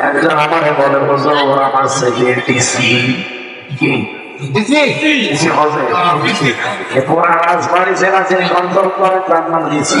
একজন আমার বলে হুজুর আমার ছেলে ডিসি কি পুরা রাজবাড়ি সেনা যিনি কন্ট্রোল করে তার নাম ডিসি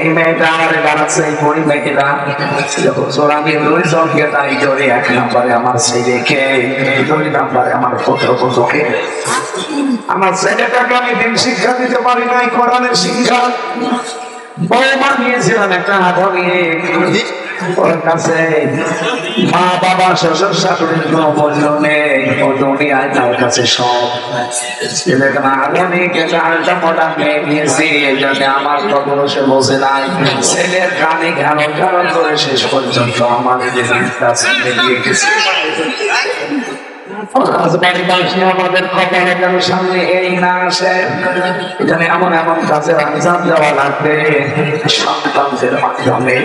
এই মেয়েটা আমার দাঁড়াচ্ছে এই গরিব মেয়েটা। হুজুর আমি দুই জনকে তাই ধরে, এক নম্বরে আমার ছেলেকে, দুই নম্বরে আমার পুত্র পুত্রকে আমার ছেলেটাকে আমি দিন শিক্ষা দিতে পারি নাই, কোরআনের শিক্ষা। বৌমা নিয়েছিলাম একটা আধুনিক এই আমার কখনো সে বসে নাই। ছেলের কানে ঘানো ঘানো করে শেষ পর্যন্ত আমার আমাদের সামনে এই না আসে? এখানে এমন এমন কাজের আঞ্জাম দেওয়া লাগবে। সন্তানদের মাধ্যমে।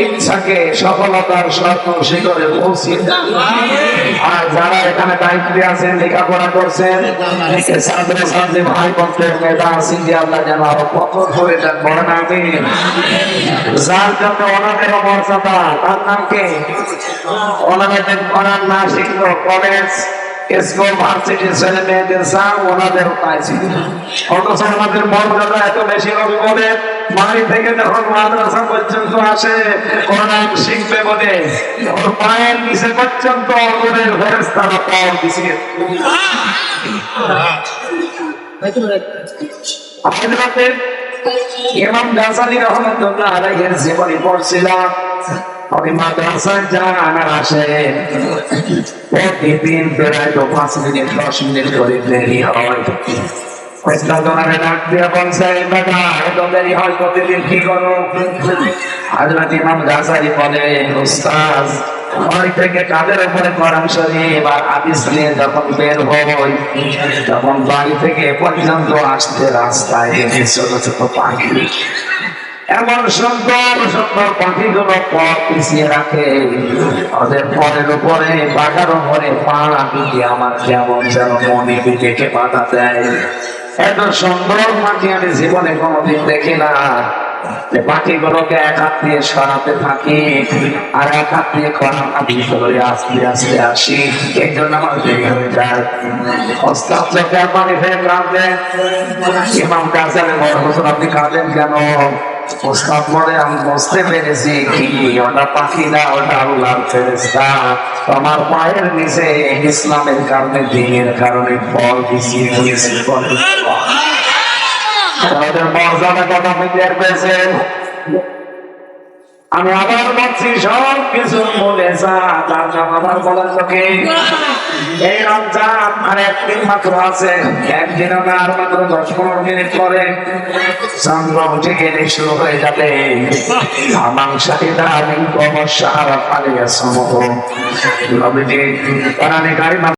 ইচ্ছাকে, সফলতার শর্ত শিখরে দেন। আর যারা এখানে দায়িত্বে আছেন, লেখাপড়া করছেন ভাই বোনদের মেধা আছেন যে আল্লাহ যেন আরও কঠোর করে দেন বলেন আমি যার জন্য ওনাদের মর্যাদা তার নাম কে? ওনাদের পড়ার না শিখলো কলেজ স্কুল ভার্সিটি ছেলে মেয়েদের চান ওনাদের পাইছি অথচ আমাদের মর্যাদা এত বেশি হবে বাড়ি থেকে যখন মাদ্রাসা পর্যন্ত আসে কোরআন শিখবে বলে ওর পায়ের নিচে পর্যন্ত অগরের ফেরেস্তারা পাওয়ার দিছে। আপনাদের ইমাম গাজালি রহমতুল্লাহ আলাইহির জীবনী পড়ছিলাম। আমি মাদ্রাসায় যান আর আসে, প্রতিদিন প্রায় তো পাঁচ মিনিট, দশ মিনিট করে ইমাম গাজালি বলে বাড়ি থেকে কাদের উপরে কোরআন শরীফ আর হাদিস নিয়ে যখন বের হই, তখন বাড়ি থেকে পর্যন্ত আসতে রাস্তায় দেখি ছোট ছোট পাখি। এমন সুন্দর সুন্দর পাখিগুলো পথ পিছিয়ে রাখে। ওদের পরের উপরে, বাগার উপরে পা দিয়ে আমার যেমন যেন মনে বিবেকে বাধা দেয়। এত সুন্দর পাখি আমি জীবনে কোনোদিন দেখি না। যে পাখিগুলোকে এক হাত দিয়ে সরাতে থাকি, আর এক হাত দিয়ে করা হাতি আস্তে আস্তে আসি। এই জন্য আমার দেরি হয়ে যায় অস্তাব চোখে পানি কাঁদলেন ইমাম কাজালে আপনি কাঁদেন কেন? ওস্তাদ বলে, আমি বুঝতে পেরেছি কি, ওটা পাখি না, ওটা আল্লাহর ফেরেস্তা আমার পায়ের নিচে ইসলামের কারণে, দিনের কারণে ফল পিছিয়ে দিয়েছে। আমি আবার বলছি, সব কিছু মনে যা আবার বলার লোকে। এই রমজান আর একদিন মাত্র আছে। একদিনও না আর মাত্র দশ পনেরো মিনিট পরে চন্দ্র উঠে গেলে শুরু হয়ে যাবে। আমার সারা পালিয়ে গাড়ি